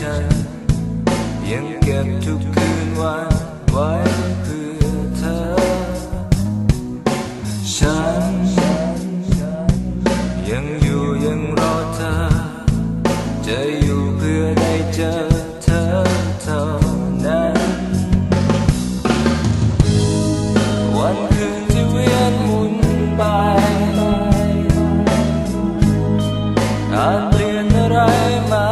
ยังเก็บทุกคืนวันไว้เพื่อเธอ ฉัน ยังอยู่ยังรอเธอ จะอยู่เพื่อได้เจอเธอเท่านั้น วันคืนที่เวียนหมุนไปอาจเปลี่ยนอะไรมา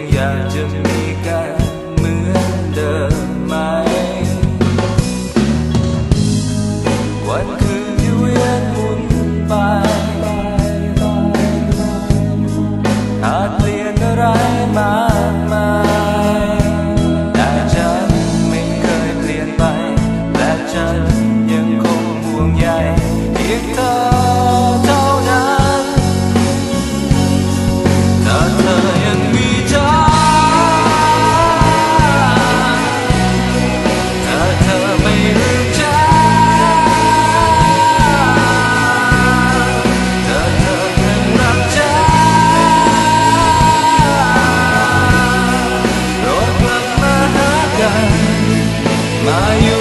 ฉันยังคงห่วงใยเพียงเอเท่านั้นถ้าเธอยังมีใจถ้าเธอไม่ลืมใจถ้าเธอยังรักจโปรดลัมหานมยู่